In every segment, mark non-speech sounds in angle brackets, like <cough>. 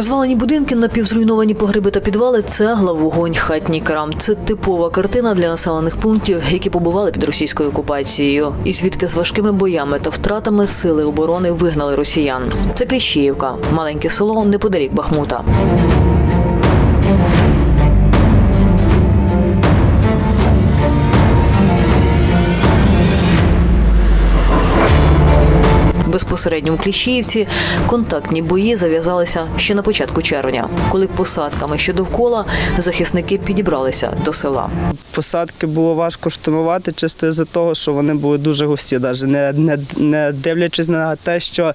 Розвалені будинки, напівзруйновані погреби та підвали, цегла, вогонь, хатній крам. Це типова картина для населених пунктів, які побували під російською окупацією, і звідки з важкими боями та втратами сили оборони вигнали росіян. Це Кліщіївка, маленьке село неподалік Бахмута. Безпосередньо в Кліщіївці контактні бої зав'язалися ще на початку червня, коли посадками що довкола захисники підібралися до села. Посадки було важко штурмувати чисто з-за того, що вони були дуже густі, навіть не, не, не дивлячись на те, що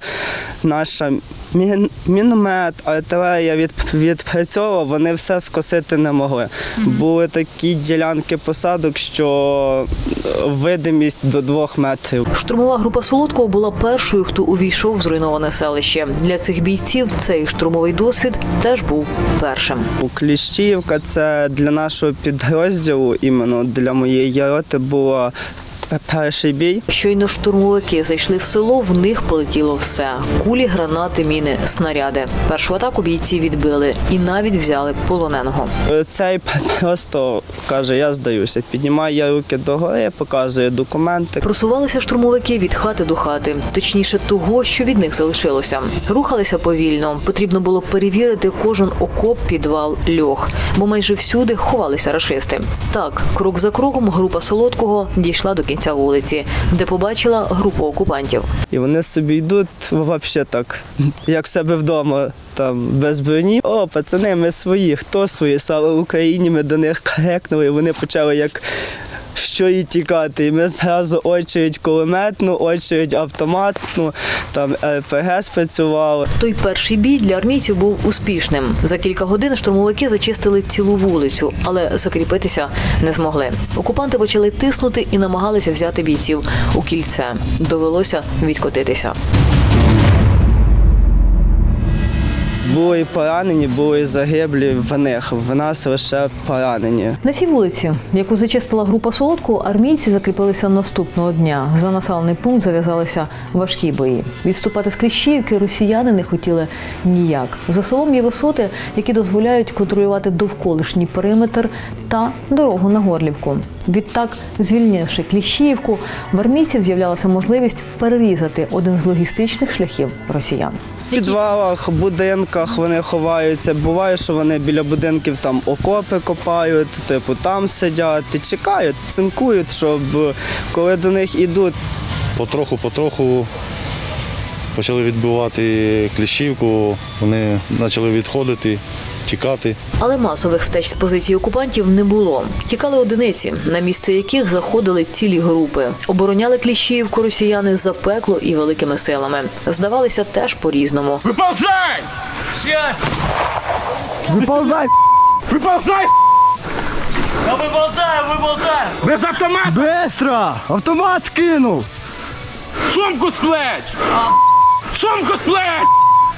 наша мін, міномет, артилерія від, відпрацьовувала, вони все скосити не могли. Були такі ділянки посадок, що видимість до двох метрів. Штурмова група Солодкого була першою, хто увійшов в зруйноване селище. Для цих бійців цей штурмовий досвід теж був першим. У Кліщіївка це для нашого підрозділу, іменно для моєї роти, було перший бій. Щойно штурмовики зайшли в село, в них полетіло все: кулі, гранати, міни, снаряди. Першу атаку бійці відбили і навіть взяли полоненого. Цей просто каже, я здаюся. Піднімає руки догори, показує документи. Просувалися штурмовики від хати до хати, точніше того, що від них залишилося. Рухалися повільно. Потрібно було перевірити кожен окоп, підвал, льох, бо майже всюди ховалися рашисти. Так, крок за кроком група солодкого дійшла до кінця вулиці, де побачила групу окупантів. І вони собі йдуть взагалі так, як в себе вдома. Там без броні. О, пацани, ми свої. Хто свої? Слава Україні, ми до них <laughs> крикнули, і вони почали як що і тікати. І ми зразу очередь кулеметну, очередь автоматну, там РПГ спрацювало. Той перший бій для армійців був успішним. За кілька годин штурмовики зачистили цілу вулицю, але закріпитися не змогли. Окупанти почали тиснути і намагалися взяти бійців у кільце. Довелося відкотитися. Були поранені, були загиблі в них. В нас лише поранені. На цій вулиці, яку зачистила група солодку, армійці закріпилися наступного дня. За населений пункт зав'язалися важкі бої. Відступати з Кліщіївки росіяни не хотіли ніяк. За селом є висоти, які дозволяють контролювати довколишній периметр та дорогу на Горлівку. Відтак, звільнивши Кліщіївку, в армійців з'являлася можливість перерізати один з логістичних шляхів росіян. В підвалах, будинках вони ховаються. Буває, що вони біля будинків там окопи копають, типу там сидять і чекають, цинкують, щоб коли до них ідуть, Потроху-потроху почали відбивати кліщівку, вони почали відходити, тікати. Але масових втеч з позицій окупантів не було. Тікали одиниці, на місце яких заходили цілі групи. Обороняли Кліщіївку росіяни запекло і великими силами. Здавалися теж по-різному. Выползай! Сейчас! Выползай! Выползай! Я выползаю, выползаю! Без автомата! Быстро! Автомат скинув! Сумку с плеч! Сумку с плеч!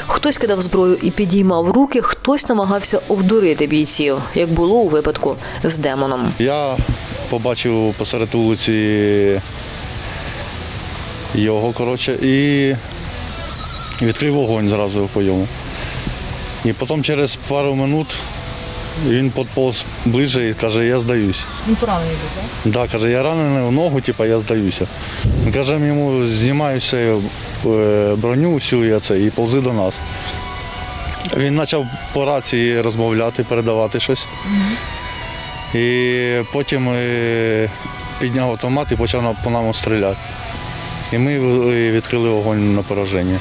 Хтось кидав зброю і підіймав руки, хтось намагався обдурити бійців, як було у випадку з демоном. Я побачив посеред вулиці його, коротше, і відкрив вогонь зразу по йому. І потім через пару минут він підповз ближче і каже, я здаюсь. Він поранений був, так? Так, каже, я ранений в ногу, типу, я здаюся. Він каже, йому знімаю все, е, броню всю і це, і повзи до нас. Він почав по рації розмовляти, передавати щось. І потім е, підняв автомат і почав по нам стріляти. І ми е, відкрили вогонь на пораження.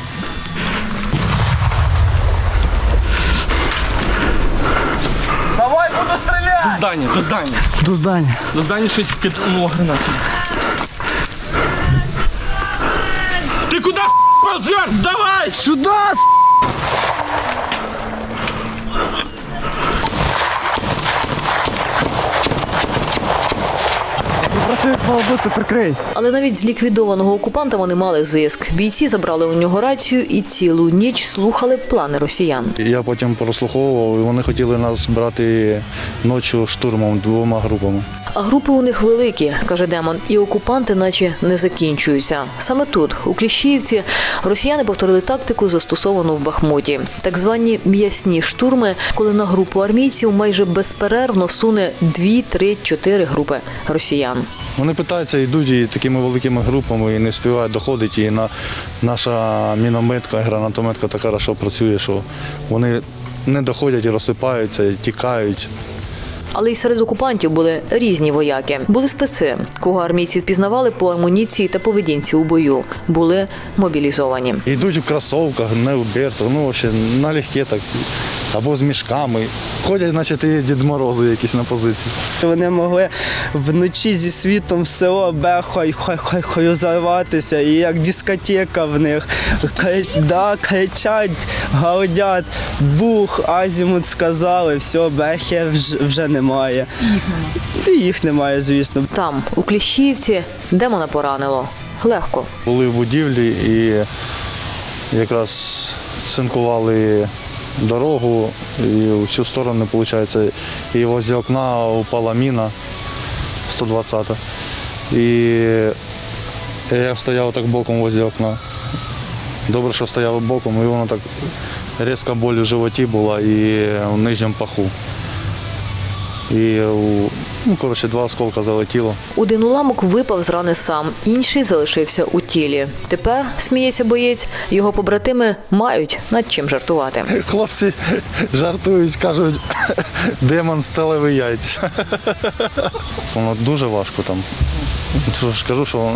Давай, буду стрелять! До здания, до здания. До здання. До здания щось кинуло гранату. Ти куда <laughs> ползешь? Сдавай! Сюда! Працює це прикрий. Але навіть з ліквідованого окупанта вони мали зиск. Бійці забрали у нього рацію і цілу ніч слухали плани росіян. Я потім прослуховував, і вони хотіли нас брати ночі штурмом двома групами. А групи у них великі, каже Демон, і окупанти, наче не закінчуються. Саме тут, у Кліщіївці, росіяни повторили тактику, застосовану в Бахмуті. Так звані м'ясні штурми, коли на групу армійців майже безперервно суне дві, три, чотири групи росіян. Вони питаються, йдуть і такими великими групами і не співають доходити. І на, наша мінометка, гранатометка така хорошо працює, що вони не доходять і розсипаються, і тікають. Але й серед окупантів були різні вояки. Були спеці, кого армійці впізнавали по амуніції та поведінці у бою. Були мобілізовані. Йдуть в кросовках, не в берцах, ну взагалі налегке так. Або з мішками. Ходять, наче ти Дід Морози якісь на позиції. Вони могли вночі зі світом в село бехай хай хай хай зарватися, і як дискотека в них. Да, кричать, гаудять, бух, азімут сказали, все, бехи вже, вже немає. І їх немає, звісно. Там, у Кліщіївці, демона поранило. Легко. Були в будівлі і якраз цинкували дорогу у всю сторону, виходить, і возле окна упала міна 120 І я стояв так боком возле окна. Добре, що стояв боком, і воно так різка боль у животі була і в нижньому паху. І ну, коротше, два осколка залетіло. Один уламок випав з рани сам, інший залишився у тілі. Тепер, сміється боєць, його побратими мають над чим жартувати. Хлопці жартують, кажуть, демон сталеві яйця. Воно дуже важко там. Що ж кажу, що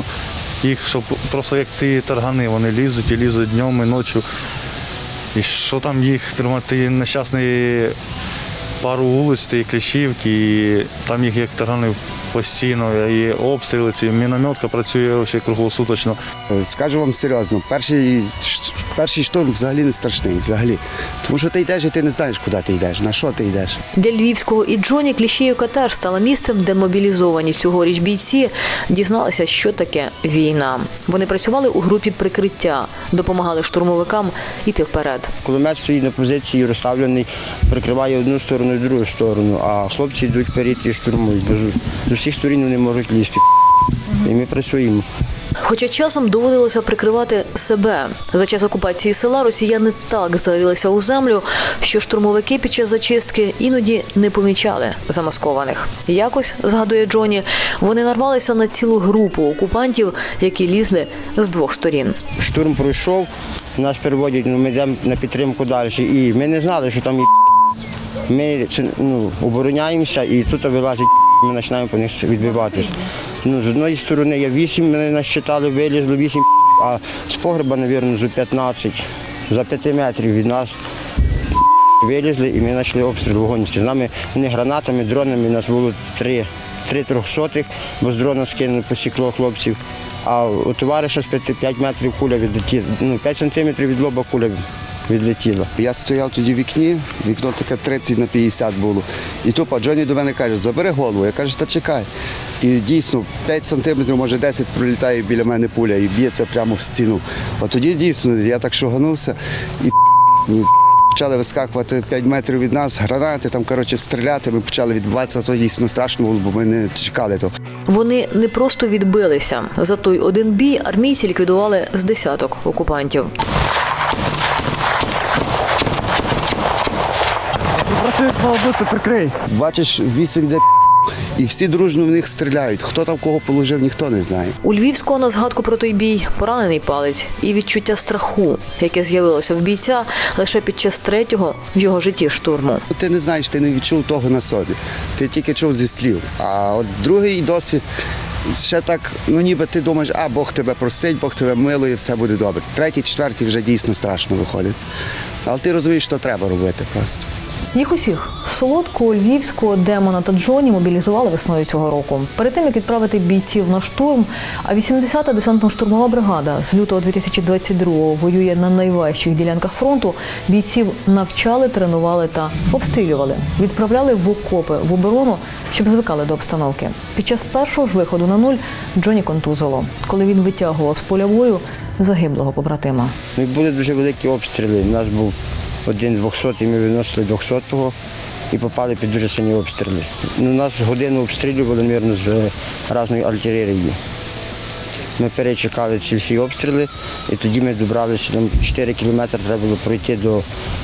їх щоб просто як ті таргани, вони лізуть і лізуть днем і ночі. І що там їх тримати нещасний пару вулиць, тієї кліщівки, і там їх як таргани постійно, і обстріли, ці мінометка працює ще круглосуточно. Скажу вам серйозно, перший, перший штурм взагалі не страшний, взагалі. Тому що ти йдеш і ти не знаєш, куди ти йдеш, на що ти йдеш. Для Львівського і Джоні Кліщіївка теж стала місцем, де мобілізовані цьогоріч бійці дізналися, що таке війна. Вони працювали у групі прикриття, допомагали штурмовикам йти вперед. Кулемет стоїть на позиції, розставлений, прикриває одну сторону і другу сторону, а хлопці йдуть вперед і штурмують. Бо з- з усіх сторін вони можуть лізти. І ми працюємо. Хоча часом доводилося прикривати себе. За час окупації села росіяни так зарилися у землю, що штурмовики під час зачистки іноді не помічали замаскованих. Якось, згадує Джоні, вони нарвалися на цілу групу окупантів, які лізли з двох сторін. Штурм пройшов, нас переводять, ну, ми йдемо на підтримку далі. І ми не знали, що там є. Ми ну, обороняємося і тут вилазить, ми починаємо по них відбиватися. Ну, з одної сторони я вісім, мене насчитали, вилізло вісім, а з погреба, мабуть, за 15, за 5 метрів від нас. Вилізли і ми почали обстріл вогонь. З нами вони гранатами, дронами, нас було три, три трьохсотих, бо з дрона скинули, посікло хлопців. А у товариша з 5, 5 метрів куля відлетіла, ну 5 сантиметрів від лоба куля відлетіла. Я стояв тоді в вікні, вікно таке 30 на 50 було. І тупо Джоні до мене каже, забери голову. Я кажу, та чекай. І дійсно 5 сантиметрів, може 10 пролітає біля мене пуля і б'ється прямо в стіну. От тоді дійсно я так шуганувся і почали вискакувати 5 метрів від нас, гранати, там коротше стріляти. Ми почали відбуватися, то дійсно страшно було, бо ми не чекали того. Вони не просто відбилися. За той один бій армійці ліквідували з десяток окупантів. Працює це прикрий. Бачиш, вісім де і всі дружно в них стріляють. Хто там кого положив, ніхто не знає. У Львівського на згадку про той бій поранений палець і відчуття страху, яке з'явилося в бійця лише під час третього в його житті штурму. Ти не знаєш, ти не відчув того на собі. Ти тільки чув зі слів. А от другий досвід ще так, ну ніби ти думаєш, а Бог тебе простить, Бог тебе милує, все буде добре. Третій, четвертий вже дійсно страшно виходить. Але ти розумієш, що треба робити просто. Їх усіх солодку, львівську, демона та Джоні мобілізували весною цього року. Перед тим як відправити бійців на штурм, а 80-та десантно-штурмова бригада з лютого 2022-го воює на найважчих ділянках фронту. Бійців навчали, тренували та обстрілювали. Відправляли в окопи в оборону, щоб звикали до обстановки. Під час першого ж виходу на нуль Джоні контузило. Коли він витягував з поля бою загиблого побратима. Були дуже великі обстріли. Нас був один 200 ми виносили 200-го і попали під дуже сильні обстріли. У нас годину обстрілювали, мирно, з різної артилерії. Ми перечекали ці всі обстріли, і тоді ми добралися, нам 4 кілометри треба було пройти до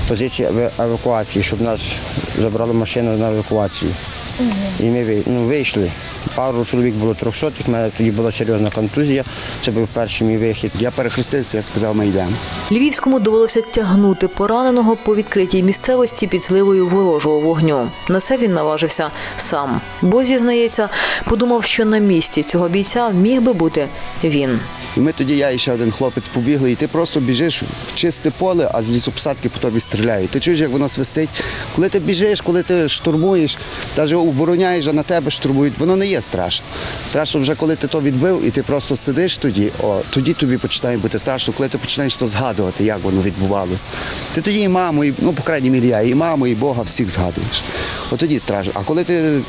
позиції евакуації, щоб нас забрала машина на евакуацію. І ми ну, вийшли. Пару чоловік було 300, в мене тоді була серйозна контузія. Це був перший мій вихід. Я перехрестився, я сказав, ми йдемо. Львівському довелося тягнути пораненого по відкритій місцевості під зливою ворожого вогню. На це він наважився сам. Бо, зізнається, подумав, що на місці цього бійця міг би бути він. І ми тоді, я і ще один хлопець побігли, і ти просто біжиш в чисте поле, а з лісопосадки по тобі стріляють. Ти чуєш, як воно свистить. Коли ти біжиш, коли ти штурмуєш, навіть обороняєш, а на тебе штурмують, воно не є страшно. Страшно вже коли ти то відбив, і ти просто сидиш тоді, о, тоді тобі починає бути страшно, коли ти починаєш то згадувати, як воно відбувалося. Ти тоді і маму, і, ну, по крайній мірі, я, і маму, і Бога всіх згадуєш. От тоді страшно. А коли ти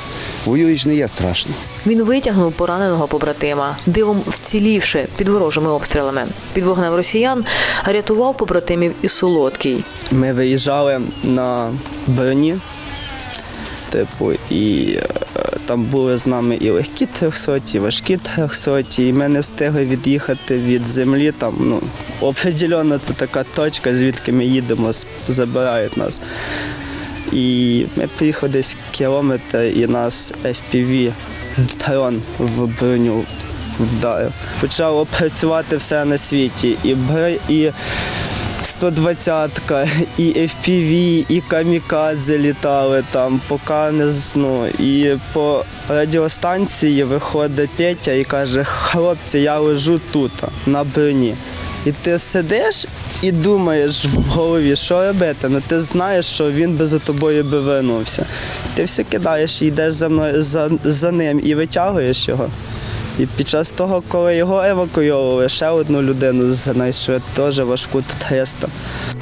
воюєш, не є страшно. Він витягнув пораненого побратима, дивом вцілівши під ворожими обстрілами. Під вогнем росіян рятував побратимів і солодкий. Ми виїжджали на броні, типу, і е, там були з нами і легкі трьохсоті, і важкі трьохсоті, і ми не встигли від'їхати від землі. Там, ну, определенно це така точка, звідки ми їдемо, забирають нас. І ми приїхали десь кілометр, і нас FPV дрон в броню вдарив. Почало працювати все на світі. І, і 120-ка, і FPV, і камікадзе літали там, поки не з- ну, І по радіостанції виходить Петя і каже: хлопці, я лежу тут, на броні. І ти сидиш і думаєш в голові, що робити. Ну ти знаєш, що він би за тобою би вернувся. Ти все кидаєш і йдеш за мною за, за ним і витягуєш його. І під час того, коли його евакуйовували, ще одну людину знайшли, теж важку 300.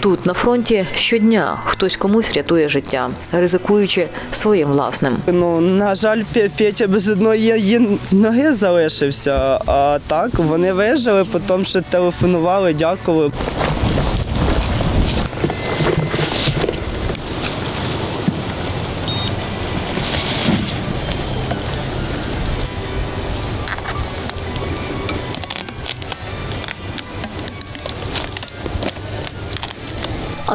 Тут на фронті щодня хтось комусь рятує життя, ризикуючи своїм власним. Ну, на жаль, Пе- Петя без одної ноги залишився, а так вони вижили, потім ще телефонували, дякували.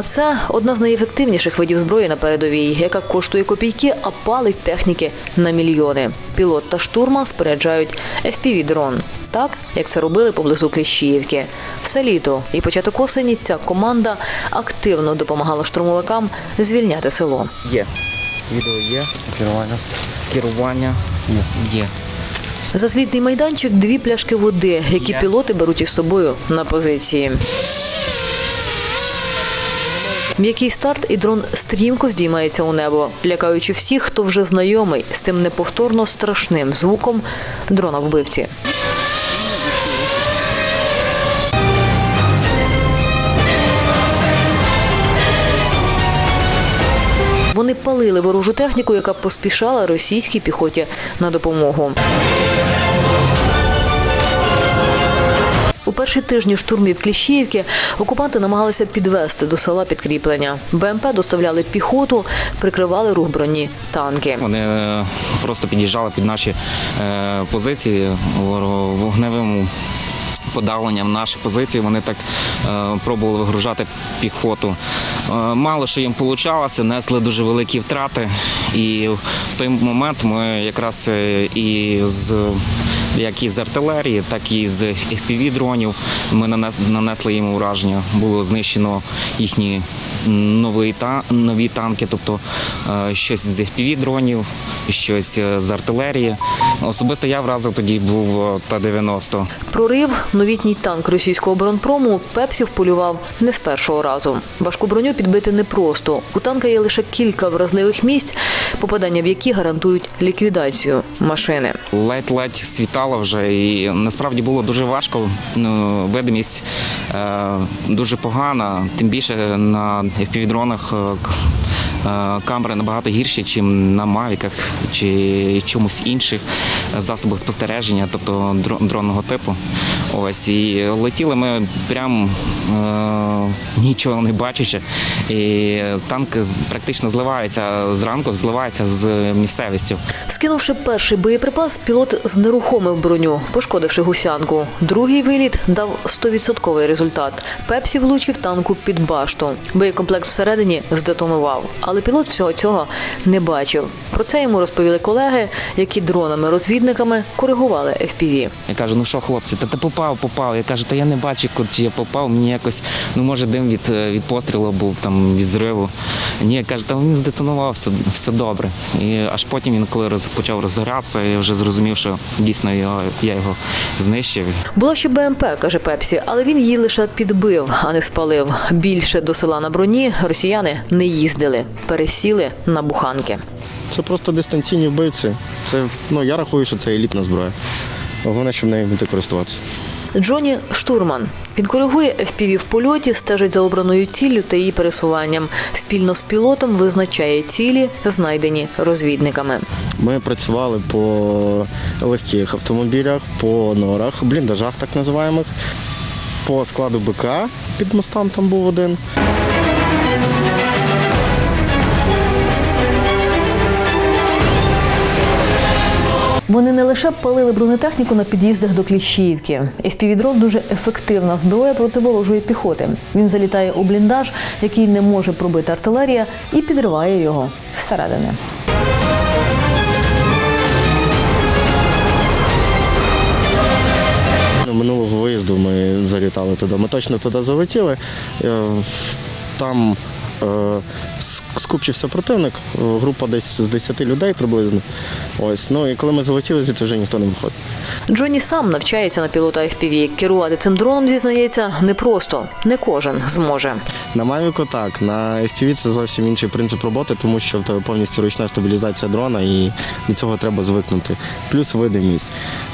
А це одна з найефективніших видів зброї на передовій, яка коштує копійки, а палить техніки на мільйони. Пілот та штурман споряджають FPV-дрон, так як це робили поблизу Кліщіївки. Все літо і початок осені ця команда активно допомагала штурмовикам звільняти село. Є. Відео є. Керування. Керування є. За злітний майданчик дві пляшки води, які пілоти беруть із собою на позиції. М'який старт і дрон стрімко здіймається у небо, лякаючи всіх, хто вже знайомий з цим неповторно страшним звуком дрона вбивці. Вони палили ворожу техніку, яка поспішала російській піхоті на допомогу. У перші тижні штурмів Кліщіївки окупанти намагалися підвести до села підкріплення. БМП доставляли піхоту, прикривали рух броні танки. Вони е, просто під'їжджали під наші е, позиції вогневим подавленням наших позицій. Вони так е, пробували вигружати піхоту. Мало що їм вийшло, несли дуже великі втрати. І в той момент ми якраз і з як із артилерії, так і з fpv дронів. Ми нанес- нанесли їм ураження. Було знищено їхні нові, нові танки, тобто е, щось з fpv дронів, щось е, з артилерії. Особисто я вразив тоді був е, Т-90. Прорив новітній танк російського оборонпрому Пепсі вполював не з першого разу. Важку броню підбити непросто. У танка є лише кілька вразливих місць, попадання в які гарантують ліквідацію машини. Ледь-ледь світало вже, і насправді було дуже важко. Ну, видимість е, дуже погана, тим більше на FPV-дронах е, е, камери набагато гірші, ніж на мавіках чи чомусь інших засобах спостереження, тобто дронного типу. Ось і летіли ми прям е, нічого не бачачи. І танк практично зливається зранку, зливається з місцевістю. Скинувши перший боєприпас, пілот знерухомив броню, пошкодивши гусянку. Другий виліт дав 100% результат. Пепсі влучив танку під башту. Боєкомплект всередині здетонував, але пілот всього цього не бачив. Про це йому розповіли колеги, які дронами-розвідниками коригували FPV. Я кажу, ну що, хлопці, та ти попав, попав. Я кажу, та я не бачу, чи я попав. Мені якось, ну може, дим від, е, від пострілу був там від зриву. Ні, я кажу, та він здетонував, все, все добре. І аж потім він, коли роз, почав розгоратися, я вже зрозумів, що дійсно його, я його знищив. Була ще БМП, каже Пепсі, але він її лише підбив, а не спалив. Більше до села на броні росіяни не їздили, пересіли на буханки. Це просто дистанційні вбивці. Це, ну, я рахую, що це елітна зброя. Головне, щоб нею вміти користуватися. Джоні Штурман. Він коригує FPV в польоті, стежить за обраною ціллю та її пересуванням. Спільно з пілотом визначає цілі, знайдені розвідниками. Ми працювали по легких автомобілях, по норах, бліндажах так називаємих, по складу БК під мостом там був один. Вони не лише палили бронетехніку на під'їздах до Кліщіївки. FPV-дрон – дуже ефективна зброя проти ворожої піхоти. Він залітає у бліндаж, який не може пробити артилерія, і підриває його зсередини. Минулого виїзду ми залітали туди. Ми точно туди залетіли. Е, Там скупчився противник, е, група десь з 10 людей приблизно. Ось. Ну і коли ми залетіли, звідти вже ніхто не виходив. Джонні сам навчається на пілота FPV. Керувати цим дроном, зізнається, непросто. Не кожен зможе. На Mavic так, на FPV це зовсім інший принцип роботи, тому що в тебе повністю ручна стабілізація дрона і до цього треба звикнути. Плюс видимість.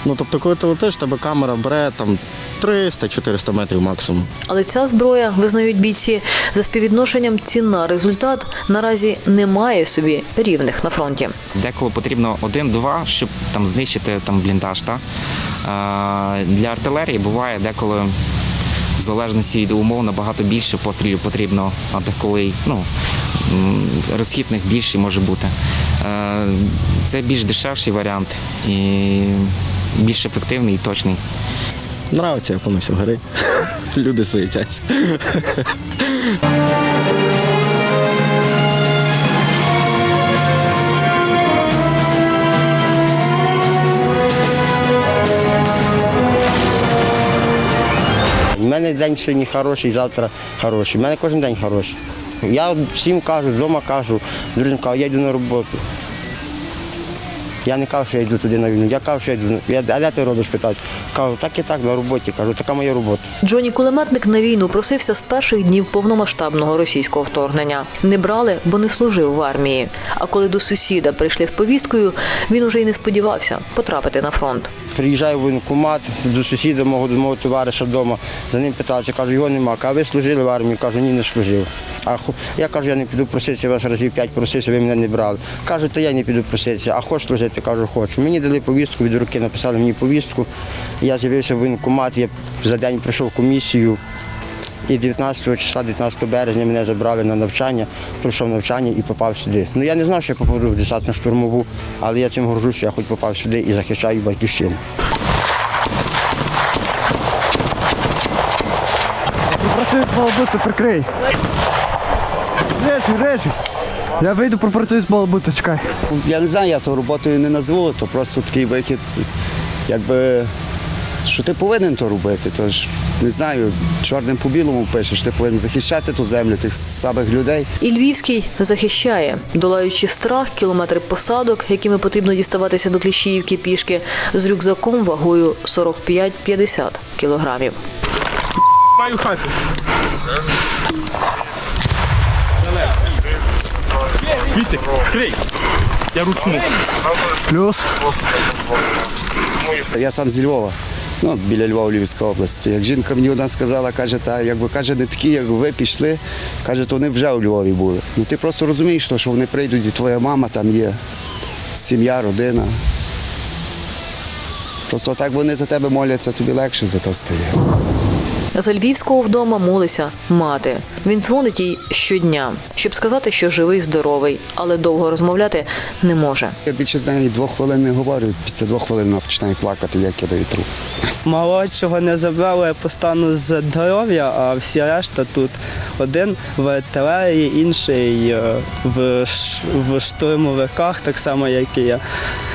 Ну тобто, коли ти летиш, тебе камера бере там 300-400 метрів максимум. Але ця зброя, визнають бійці, за співвідношенням ціна результат наразі не має собі рівних на фронті. Деколи потрібно один-два, щоб там знищити там бліндаж. Та? Для артилерії буває деколи. В залежності від умов набагато більше пострілів потрібно, а деколи ну, розхідних більше може бути. Е, Це більш дешевший варіант і більш ефективний і точний. Нравиться, як воно все горить. <laughs> Люди суетяться. Мене день сьогодні хороший, завтра хороший. У мене кожен день хороший. Я всім кажу, вдома кажу, друзям кажу, я йду на роботу. Я не кажу, що я йду туди на війну. Я кажу, що я йду. А де ти робиш питають? Кажу, так і так, на роботі. Кажу, така моя робота. Джоні Кулеметник на війну просився з перших днів повномасштабного російського вторгнення. Не брали, бо не служив в армії. А коли до сусіда прийшли з повісткою, він уже й не сподівався потрапити на фронт. Приїжджаю в воєнкомат до сусіда, мого, до мого товариша вдома. За ним питався, кажу, його нема. А ви служили в армії? Кажу, ні, не служив. А я кажу, я не піду проситися, вас разів п'ять просився, ви мене не брали. Кажу, та я не піду проситися, а хочеш служити? Кажу, хочу. Мені дали повістку, від руки написали мені повістку. Я з'явився в воєнкомат, я за день пройшов комісію. І 19 числа, 19 березня мене забрали на навчання, пройшов навчання і попав сюди. Ну я не знав, що я попаду в десантну штурмову, але я цим горжусь, що я хоч попав сюди і захищаю батьківщину. Працюю з балабуца, прикрий. Режи, режи. Я вийду, пропрацюю з балабуца, чекай. Я не знаю, я то роботою не назву, то просто такий вихід якби, що ти повинен то робити. Тож, не знаю, чорним по білому пишеш, ти повинен захищати ту землю, тих самих людей. І Львівський захищає, долаючи страх, кілометри посадок, якими потрібно діставатися до Кліщіївки пішки, з рюкзаком вагою 45-50 кілограмів. Маю хати. Вітик, крий. Я ручну. Плюс. Я сам зі Львова. Ну, біля Львова, Львівської області. Як жінка мені одна сказала, каже, та якби каже, не такі, як ви пішли, каже, то вони вже у Львові були. Ну ти просто розумієш, що вони прийдуть, і твоя мама там є, сім'я, родина. Просто так вони за тебе моляться, тобі легше за то стає. За Львівського вдома молиться мати. Він дзвонить їй щодня, щоб сказати, що живий, здоровий, але довго розмовляти не може. Я більше з нею двох хвилин не говорю, після двох хвилин вона починає плакати, як я даю труп. Молодшого не забрали по стану здоров'я, а всі решта тут. Один в артилерії, інший е, в, в штурмовиках, так само, як і я.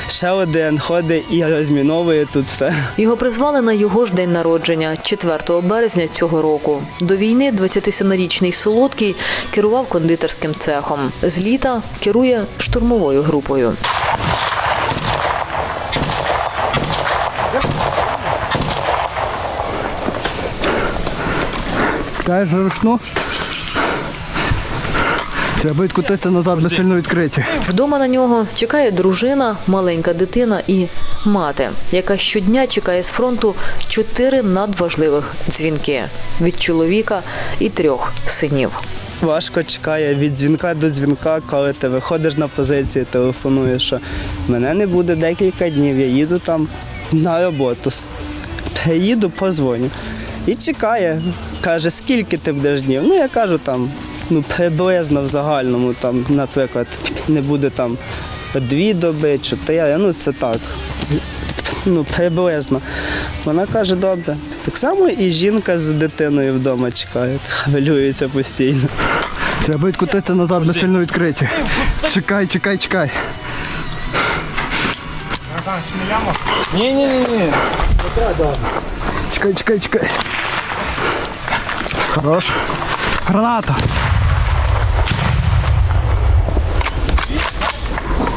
Ще один ходить і розміновує тут все. Його призвали на його ж день народження, 4 березня цього року. До війни 27-річний Солодкий керував кондитерським цехом. З літа керує штурмовою групою. Дай же ручну. Треба відкотитися назад, ми сильно відкриті. Вдома на нього чекає дружина, маленька дитина і мати, яка щодня чекає з фронту чотири надважливих дзвінки від чоловіка і трьох синів. Важко чекає від дзвінка до дзвінка, коли ти виходиш на позицію, телефонуєш, що мене не буде декілька днів, я їду там на роботу. Приїду, позвоню. І чекає. Каже, скільки ти будеш днів? Ну, я кажу там, ну, приблизно в загальному, там, наприклад, не буде там дві доби, чотири, ну це так. Ну, приблизно. Вона каже, добре. Так само і жінка з дитиною вдома чекає, хвилюється постійно. Треба відкотитися назад, ми сильно відкриті. Чекай, чекай, чекай. Ні, ні, ні, ні. Чекай, чекай, чекай. Хорош. Граната.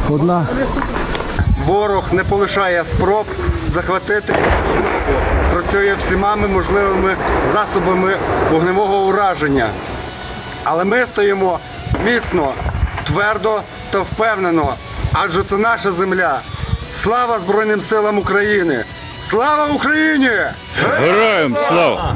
Одна. Ворог не полишає спроб захватити працює всіма можливими засобами вогневого ураження. Але ми стоїмо міцно, твердо та впевнено, адже це наша земля. Слава Збройним силам України! Слава Україні! Героям слава!